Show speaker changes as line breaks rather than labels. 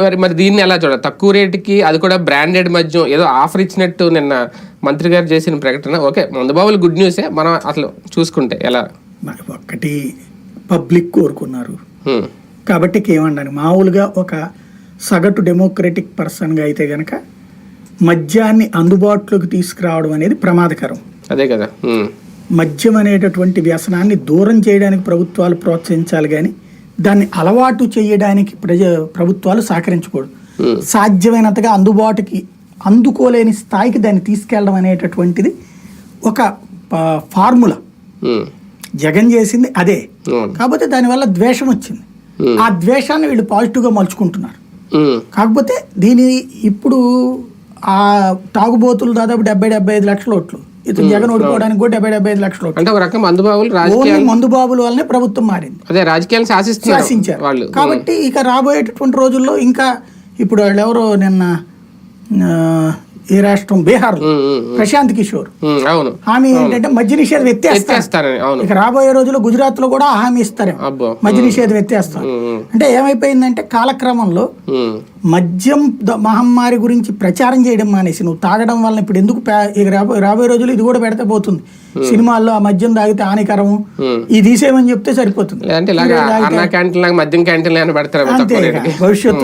మరి మరి దీన్ని ఎలా చూడాలి తక్కువ రేటుకి అది కూడా బ్రాండెడ్ మద్యం ఏదో ఆఫర్ ఇచ్చినట్టు నిన్న మంత్రి గారు చేసిన ప్రకటన. ఓకే మందుబాబులు గుడ్ న్యూసే మనం అసలు చూసుకుంటే ఎలా?
మరి ఒక్కటి పబ్లిక్ కోరుకున్నారు. కాబట్టి ఏమండాలి మామూలుగా ఒక సగటు డెమోక్రటిక్ పర్సన్గా అయితే గనక మద్యాన్ని అందుబాటులోకి తీసుకురావడం అనేది ప్రమాదకరం.
అదే కదా.
మద్యం అనేటటువంటి వ్యసనాన్ని దూరం చేయడానికి ప్రభుత్వాలు ప్రోత్సహించాలి కానీ దాన్ని అలవాటు చేయడానికి ప్రజ ప్రభుత్వాలు సహకరించకూడదు
Hmm.
సాధ్యమైనంతగా అందుబాటుకి అందుకోలేని స్థాయికి దాన్ని తీసుకెళ్ళడం అనేటటువంటిది ఒక ఫార్ములా
హ్మ్.
జగన్ చేసింది అదే
అవును.
కాకపోతే దానివల్ల ద్వేషం వచ్చింది
Hmm.
ఆ ద్వేషాన్ని వీళ్ళు పాజిటివ్గా మలుచుకుంటున్నారు. కాకపోతే దీని ఇప్పుడు ఆ తాగుబోతులు దాదాపు డెబ్బై డెబ్బై ఐదు లక్షల ఓట్లు ఇతను జగన్ ఓడిపోవడానికి కూడా డెబ్బై డెబ్బై ఐదు లక్షల
అంటే ఒక రకం మందుబాబులు రాజకీయ
ఓన్లీ మందు బాబుల వల్లనే ప్రభుత్వం మారింది.
అదే రాజకీయాలు
శాసించారు.
వాళ్ళు.
కాబట్టి ఇక రాబోయేటటువంటి రోజుల్లో ఇంకా ఇప్పుడు వాళ్ళు ఎవరో నిన్న ఏ రాష్ట్రం బీహార్. ప్రశాంత్ కిషోర్.
హ్మ్. అవును.
హామీ ఏంటంటే మద్య నిషేధం ఎత్తేస్తారు
ఎత్తేస్తారని
ఇక రాబోయే రోజుల్లో గుజరాత్లో కూడా హామీ ఇస్తారేమో.
అబ్బో.
మద్య నిషేధం ఎత్తేస్తారు. అంటే ఏమైపోయిందంటే కాలక్రమంలో. మద్యం మహమ్మారి గురించి ప్రచారం చేయడం మానేసి నువ్వు తాగడం వల్ల ఇప్పుడు ఎందుకు రాబోయే రోజులు ఇది కూడా పెడితే పోతుంది. సినిమాల్లో ఆ మద్యం తాగితే హానికరము.
హ్మ్.
ఇది తీసేయమని చెప్తే సరిపోతుంది.
మద్యం క్యాంటీన్ రేటుకి.
భవిష్యత్తు